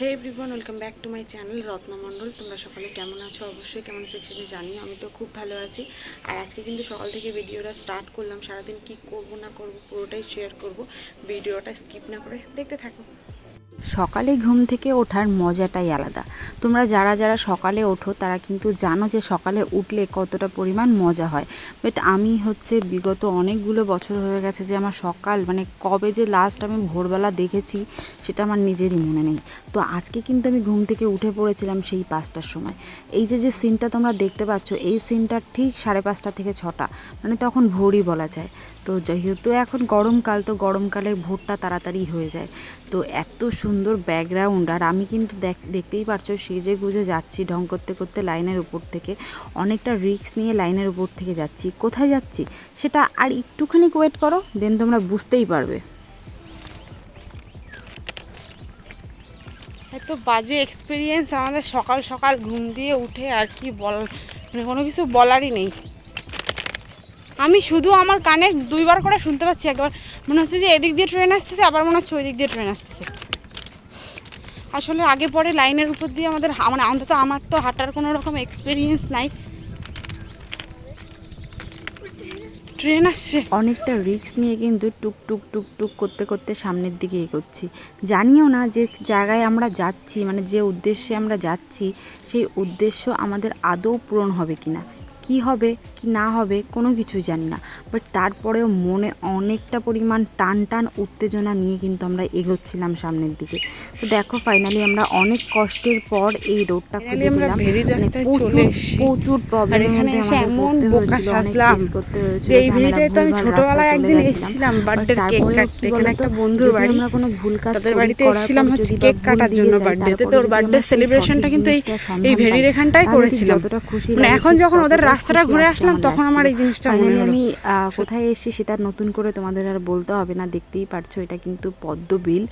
Hey everyone welcome back to my channel Ratnamandal তোমরা সকালে কেমন আছো? অবশ্যই কেমন সেকশনে জানিও, আমি তো খুব ভালো আছি। আর আজকে কিন্তু সকাল থেকে ভিডিওটা স্টার্ট করলাম, সারাদিন কি করব না করব পুরোটাই শেয়ার করব। ভিডিওটা স্কিপ না করে দেখতে থাকো। সকালে ঘুম থেকে ওঠার মজাটাই আলাদা। তোমরা যারা যারা সকালে ওঠো, তারা কিন্তু জানো যে সকালে উঠলে কতটা পরিমাণ মজা হয়। বাট আমি হচ্ছে বিগত অনেকগুলো বছর হয়ে গেছে যে আমার সকাল মানে কবে যে লাস্ট আমি ভোরবেলা দেখেছি, সেটা আমার নিজেরই মনে নেই। তো আজকে কিন্তু আমি ঘুম থেকে উঠে পড়েছিলাম সেই পাঁচটার সময়। এই যে যে সিনটা তোমরা দেখতে পাচ্ছ, এই সিনটা ঠিক সাড়ে পাঁচটা থেকে ছটা মানে তখন ভোরই বলা যায়। তো যেহেতু এখন গরমকাল, তো গরমকালে ভোরটা তাড়াতাড়ি হয়ে যায়। তো এত সুন্দর ব্যাকগ্রাউন্ড আর আমি কিন্তু দেখ- দেখতেই পারছ সেজে গুজে যাচ্ছি ঢং করতে করতে লাইনের উপর থেকে। অনেকটা রিস্ক নিয়ে লাইনের উপর থেকে যাচ্ছি। কোথায় যাচ্ছি সেটা আর একটুখানি ওয়েট করো দেন তোমরা বুঝতেই পারবে। এত বাজে এক্সপিরিয়েন্স আমাদের সকাল সকাল ঘুম দিয়ে উঠে আর কি বল মানে কোনো কিছু বলারই নেই। আমি শুধু আমার কানে দুইবার করে শুনতে পাচ্ছি একবার। মনে হচ্ছে যে এদিক দিয়ে ট্রেন আসতেছে, আবার মনে হচ্ছে ওই দিক দিয়ে ট্রেন আসতেছে। আসলে আগে পরে লাইনের উপর দিয়ে আমাদের মানে অন্তত আমার তো হাঁটার কোনো রকম এক্সপিরিয়েন্স নাই। ট্রেন আসছে। অনেকটা রিস্ক নিয়ে কিন্তু টুক টুক টুক টুক করতে করতে সামনের দিকে এগোচ্ছি। জানিও না যে জায়গায় আমরা যাচ্ছি মানে যে উদ্দেশ্যে আমরা যাচ্ছি, সেই উদ্দেশ্য আমাদের আদৌ পূরণ হবে কি না কি হবে কি না হবে কোনো কিছুই জানি না। বাট তারপরেও মনে অনেকটা পরিমাণ টান টান উত্তেজনা নিয়ে কিন্তু আমরা এগোচ্ছিলাম সামনের দিকে। তো দেখো ফাইনালি আমরা অনেক কষ্টের পর এই রোডটা খুঁজে পেলাম। মানে প্রচুর face করতে হয়েছিল আমরা কোনো ভুল কাজ বাড়িতে এসেছিলাম হচ্ছে কেক কাটার জন্য যাই, বার্থডেতে তো ওর বার্থডে সেলিব্রেশনটা কিন্তু এই এই পাই, এখানটাই করেছিলাম মানে এখন যখন ওদের রাস্তাটা ঘুরে আসলাম তখন আমার এই জিনিসটা মনে আমি কোথায় এসেছি সেটা নতুন করে তোমাদের আর বলতে হবে না দেখতেই পারছ এটা কিন্তু পদ্মবিল।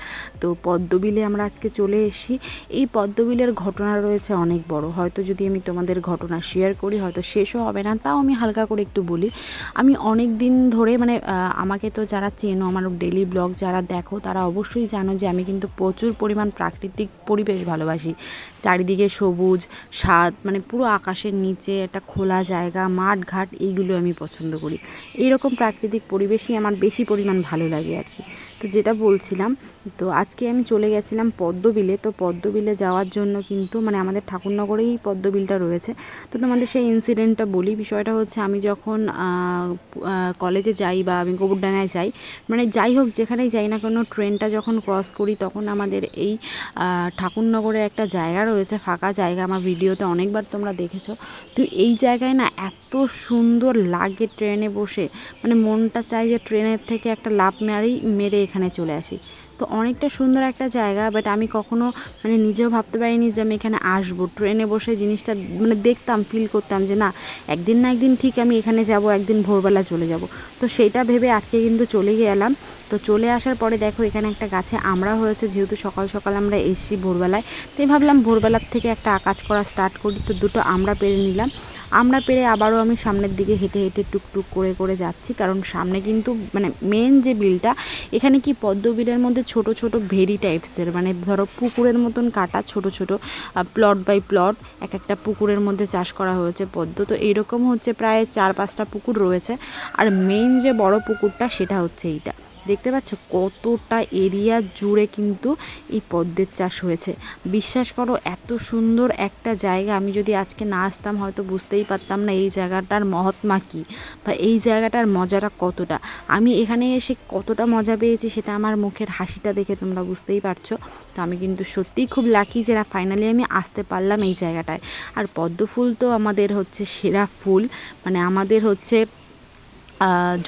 তো পদ্মবিলে আমরা আজকে চলে এসেছি। এই পদ্মবিলের ঘটনা রয়েছে অনেক বড়। হয়তো যদি আমি তোমাদের ঘটনা শেয়ার করি হয়তো শেষও হবে না তাও আমি হালকা করে একটু বলি। আমি অনেক দিন ধরে মানে আমাকে তো যারা চেনো আমার ডেলি ব্লগ যারা দেখো তারা অবশ্যই জানো যে আমি কিন্তু প্রচুর পরিমাণ প্রাকৃতিক পরিবেশ ভালোবাসি। চারিদিকে সবুজ স্বাদ মানে পুরো আকাশের নিচে একটা খোলা জায়গা মাঠ ঘাট এইগুলো আমি পছন্দ করি। এইরকম প্রাকৃতিক পরিবেশই আমার বেশি পরিমাণ ভালো লাগে আর কি। তো যেটা বলছিলাম তো আজকে আমি চলে গেছিলাম পদ্মবিলে। তো পদ্মবিলে যাওয়ার জন্য কিন্তু মানে আমাদের ঠাকুরনগরেই পদ্মবিলটা রয়েছে। তো তোমাদের সেই ইনসিডেন্টটা বলি। বিষয়টা হচ্ছে আমি যখন কলেজে যাই বা আমি গোবরডাঙ্গায় যাই মানে যাই হোক যেখানেই যাই না কোনো ট্রেনটা যখন ক্রস করি তখন আমাদের এই ঠাকুরনগরের একটা জায়গা রয়েছে, ফাঁকা জায়গা। আমার ভিডিওতে অনেকবার তোমরা দেখেছ। তো এই জায়গায় না এত সুন্দর লাগে ট্রেনে বসে। মানে মনটা চাই যে ট্রেনের থেকে একটা লাভ মেরেই মেরে এখানে চলে আসি। তো অনেকটা সুন্দর একটা জায়গা বাট আমি কখনো মানে নিজেও ভাবতে পারিনি যে আমি এখানে আসব। ট্রেনে বসে জিনিসটা মানে দেখতাম ফিল করতাম যে না, একদিন না একদিন ঠিক আমি এখানে যাব, একদিন ভোরবেলা চলে যাব। তো সেইটা ভেবে আজকে কিন্তু চলে গেলাম। তো চলে আসার পরে দেখো এখানে একটা গাছে আমরা হয়েছে, যেহেতু সকাল সকাল আমরা এসছি ভোরবেলায়। তাই ভাবলাম ভোরবেলার থেকে একটা কাজ করা স্টার্ট করি, তো দুটো আমরা পেরে নিলাম। আমরা পেরে আবারও আমি সামনের দিকে হেঁটে হেঁটে টুকটুক করে করে যাচ্ছি। কারণ সামনে কিন্তু মানে মেন যে বিলটা, এখানে কি পদ্ম বিলের মধ্যে ছোট ছোট ভেরি টাইপসের মানে ধরো পুকুরের মতন কাটা ছোট ছোট প্লট বাই প্লট এক একটা পুকুরের মধ্যে চাষ করা হয়েছে পদ্ম। তো এইরকম হচ্ছে প্রায় চার পাঁচটা পুকুর রয়েছে। আর মেইন যে বড় পুকুরটা সেটা হচ্ছে এইটা। দেখতে পাচ্ছ কতটা এরিয়া জুড়ে কিন্তু এই পদ্মের চাষ হয়েছে। বিশ্বাস করো, এত সুন্দর একটা জায়গা। আমি যদি আজকে না আসতাম হয়তো বুঝতেই পারতাম না এই জায়গাটার মহাত্মা কী বা এই জায়গাটার মজাটা কতটা। আমি এখানে এসে কতটা মজা পেয়েছি সেটা আমার মুখের হাসিটা দেখে তোমরা বুঝতেই পারছ। তো আমি কিন্তু সত্যিই খুব লাকি যে না ফাইনালি আমি আসতে পারলাম এই জায়গাটায়। আর পদ্ম ফুল তো আমাদের হচ্ছে সেরা ফুল। মানে আমাদের হচ্ছে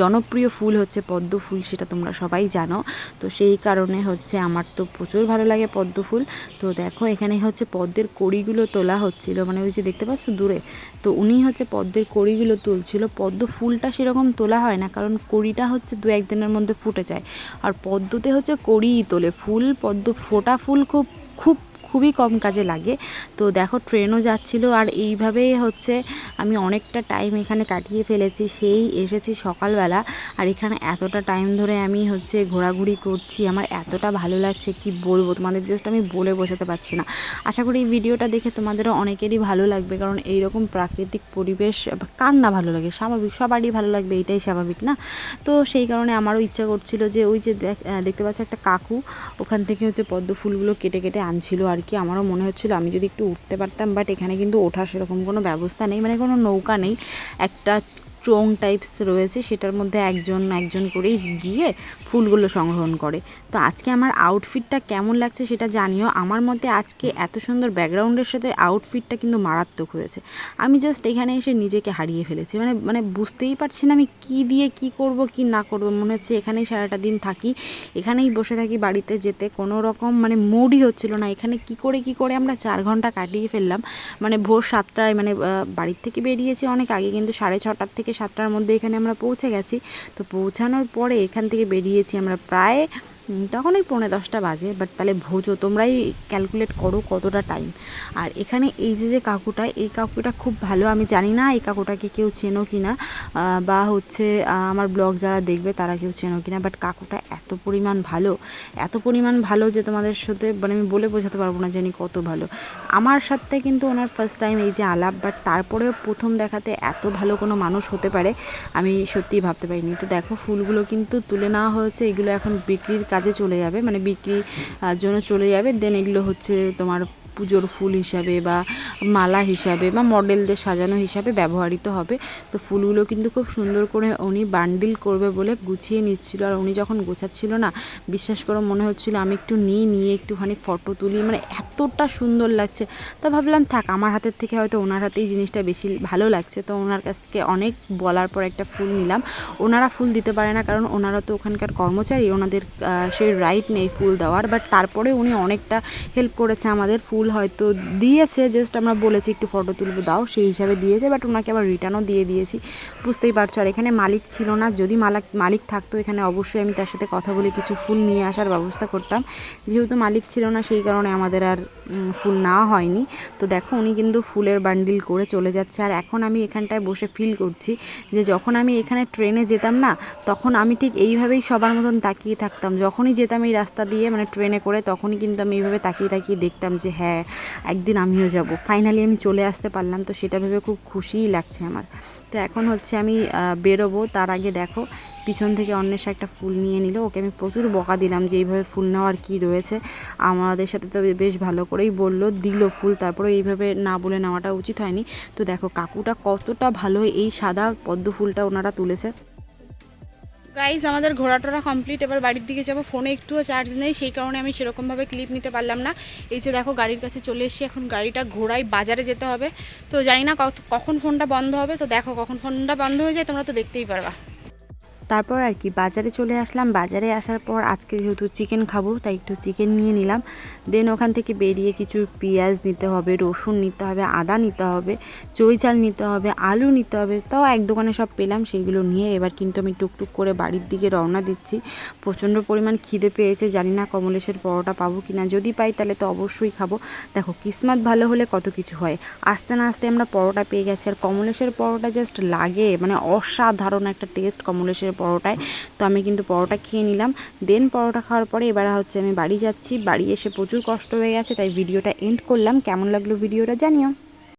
জনপ্রিয় ফুল হচ্ছে পদ্ম ফুল, সেটা তোমরা সবাই জানো। তো সেই কারণে হচ্ছে আমার তো প্রচুর ভালো লাগে পদ্ম ফুল। তো দেখো, এখানে হচ্ছে পদ্মের কড়িগুলো তোলা হচ্ছিল মানে ওই যে দেখতে পাচ্ছ দূরে? তো উনি হচ্ছে পদ্মের কড়িগুলো তুলছিল। পদ্ম ফুলটা সেরকম তোলা হয় না, কারণ কড়িটা হচ্ছে দু একদিনের মধ্যে ফুটে যায়। আর পদ্মতে হচ্ছে কড়িই তোলে। ফুল, পদ্ম ফোটা ফুল খুব খুব খুবই কম কাজে লাগে। তো দেখো, ট্রেনও যাচ্ছিল আর এইভাবেই হচ্ছে আমি অনেকটা টাইম এখানে কাটিয়ে ফেলেছি। সেই এসেছি সকালবেলা আর এখানে এতটা টাইম ধরে আমি হচ্ছে ঘোরাঘুরি করছি। আমার এতটা ভালো লাগছে, কি বলব? তোমাদের জাস্ট আমি বলে বোঝাতে পারছি না। আশা করি এই ভিডিওটা দেখে তোমাদেরও অনেকেরই ভালো লাগবে, কারণ এইরকম প্রাকৃতিক পরিবেশ, কার না ভালো লাগে? স্বাভাবিক, সবারই ভালো লাগবে, এটাই স্বাভাবিক, না? তো সেই কারণে আমারও ইচ্ছা করছিল যে ওই যে দেখ- দেখতে পাচ্ছ একটা কাকু, ওখান থেকে হচ্ছে পদ্ম ফুলগুলো কেটে কেটে আনছিল আর কি আমারও মনে হচ্ছিল আমি যদি একটু উঠতে পারতাম বাট এখানে কিন্তু ওঠার সেরকম কোনো ব্যবস্থা নেই মানে কোনো নৌকা নেই। একটা চোং টাইপস রয়েছে, সেটার মধ্যে একজন একজন করেই গিয়ে ফুলগুলো সংগ্রহণ করে। তো আজকে আমার আউটফিটটা কেমন লাগছে সেটা জানিও। আমার মতে আজকে এত সুন্দর ব্যাকগ্রাউন্ডের সাথে আউটফিটটা কিন্তু মারাত্মক হয়েছে। আমি জাস্ট এখানে এসে নিজেকে হারিয়ে ফেলেছি। মানে মানে বুঝতেই পারছি না আমি কি দিয়ে কি করব, কি না করব। মনে হচ্ছে এখানেই সারাটা দিন থাকি, এখানেই বসে থাকি বাড়িতে যেতে। কোনো রকম মানে মুডই হচ্ছিল না। এখানে কি করে কি করে আমরা চার ঘণ্টা কাটিয়ে ফেললাম। মানে ভোর সাতটায় মানে বাড়ির থেকে বেরিয়েছি অনেক আগে, কিন্তু সাড়ে ছটার থেকে সাতটার মধ্যে এখানে আমরা পৌঁছে গেছি। তো পৌঁছানোর পরে এখান থেকে বেরিয়েছি আমরা প্রায় তখন ওই পৌনে দশটা বাজে বাট তাহলে ভোজো তোমরাই ক্যালকুলেট করো কতটা টাইম আর এখানে এই যে যে কাকুটা, এই কাকুটা খুব ভালো, আমি জানি না এই কাকুটাকে কেউ চেনো কি না বা হচ্ছে আমার ব্লগ যারা দেখবে তারা কেউ চেনো কি না বাট কাকুটা এত পরিমাণ ভালো, এত পরিমাণ ভালো যে তোমাদের সাথে মানে আমি বলে বোঝাতে পারব না জানি কত ভালো। আমার সাথে কিন্তু ওনার ফার্স্ট টাইম এই যে আলাপ বাট তারপরেও প্রথম দেখাতে এত ভালো কোনো মানুষ হতে পারে, আমি সত্যিই ভাবতে পারিনি। তো দেখো, ফুলগুলো কিন্তু তুলে নেওয়া হয়েছে, এগুলো এখন বিক্রির কাজে চলে যাবে মানে বিক্রির আহ, জন্য চলে যাবে দেন এগুলো হচ্ছে তোমার পুজোর ফুল হিসাবে বা মালা হিসাবে বা মডেলদের সাজানো হিসাবে ব্যবহৃত হবে। তো ফুলগুলো কিন্তু খুব সুন্দর করে উনি বান্ডিল করবে বলে গুছিয়ে নিচ্ছিল। আর উনি যখন গোছাচ্ছিল না, বিশ্বাস করো মনে হচ্ছিল আমি একটু নিয়ে নিয়ে একটুখানি ফটো তুলি। মানে এতটা সুন্দর লাগছে। তা ভাবলাম থাক, আমার হাতের থেকে হয়তো ওনার হাতেই জিনিসটা বেশি ভালো লাগছে। তো ওনার কাছ থেকে অনেক বলার পর একটা ফুল নিলাম। ওনারা ফুল দিতে পারে না, কারণ ওনারা তো ওখানকার কর্মচারী। ওনাদের সেই রাইট নেই ফুল দেওয়ার। বাট তারপরে উনি অনেকটা হেল্প করেছে আমাদের ফুল হয়তো দিয়েছে জাস্ট আমরা বলেছি একটু ফটো তুলবো, দাও, সেই হিসাবে দিয়েছে বাট ওনাকে আবার রিটার্নও দিয়ে দিয়েছি। বুঝতেই পারছ, আর এখানে মালিক ছিল না, যদি মালিক মালিক থাকতো এখানে অবশ্যই আমি তার সাথে কথা বলে কিছু ফুল নিয়ে আসার ব্যবস্থা করতাম। যেহেতু মালিক ছিল না, সেই কারণে আমাদের আর ফুল নেওয়া হয়নি। তো দেখো, উনি কিন্তু ফুলের বান্ডিল করে চলে যাচ্ছে, আর এখন আমি এখানটায় বসে ফিল করছি যে যখন আমি এখানে ট্রেনে যেতাম না, তখন আমি ঠিক এইভাবেই সবার মতন তাকিয়ে থাকতাম। যখনই যেতাম এই রাস্তা দিয়ে মানে ট্রেনে করে, তখনই কিন্তু আমি এইভাবে তাকিয়ে তাকিয়ে দেখতাম যে হ্যাঁ একদিন আমিও যাব। ফাইনালি আমি চলে আসতে পারলাম, তো সেটা ভেবে খুব খুশিই লাগছে আমার। তো এখন হচ্ছে আমি বেরোবো, তার আগে দেখো, পিছন থেকে অন্বেষা একটা ফুল নিয়ে নিল, ওকে আমি প্রচুর বকা দিলাম যে এইভাবে ফুল নেওয়ার কী রয়েছে। আমাদের সাথে তো বেশ ভালো করেই বলল, দিল ফুল তারপরে এইভাবে না বলে নেওয়াটা উচিত হয়নি। তো দেখো, কাকুটা কতটা ভালো এই সাদা পদ্ম ফুলটা ওনারা তুলেছে। গাইজ আমাদের ঘোরাটোরা কমপ্লিট এবার বাড়ির দিকে যাব। ফোনে একটুও চার্জ নেই, সেই কারণে আমি সেরকমভাবে ক্লিপ নিতে পারলাম না। এই যে দেখো, গাড়ির কাছে চলে এসেছি। এখন গাড়িটা ঘোড়াই বাজারে যেতে হবে। তো জানি না কখন ফোনটা বন্ধ হবে। তো দেখো, কখন ফোনটা বন্ধ হয়ে যায়, তোমরা তো দেখতেই পারবা। তারপর আর কি, বাজারে চলে আসলাম। বাজারে আসার পর আজকে যেহেতু চিকেন খাব, তাই একটু চিকেন নিয়ে নিলাম। দেন ওখান থেকে বেরিয়ে কিছু পেঁয়াজ নিতে হবে, রসুন নিতে হবে, আদা নিতে হবে, চই চাল নিতে হবে, আলু নিতে হবে, তাও এক দোকানে সব পেলাম, সেইগুলো নিয়ে এবার কিন্তু আমি টুকটুক করে বাড়ির দিকে রওনা দিচ্ছি। প্রচণ্ড পরিমাণ খিদে পেয়েছে, জানি না কমলেশের পরোটা পাবো কি না যদি পাই তাহলে তো অবশ্যই খাব। দেখো, কিসমাত ভালো হলে কত কিছু হয়। আস্তে না আস্তে আমরা পরোটা পেয়ে গেছি। আর কমলেশের পরোটা জাস্ট লাগে মানে অসাধারণ একটা টেস্ট কমলেশের পরোটায়। তো আমি কিন্তু পরোটা খেয়ে নিলাম। দেন পরোটা খাওয়ার পরে এবার হচ্ছে আমি বাড়ি যাচ্ছি। বাড়ি এসে প্রচুর কষ্ট হয়ে গেছে, তাই ভিডিওটা এন্ড করলাম। কেমন লাগল ভিডিওটা জানিও।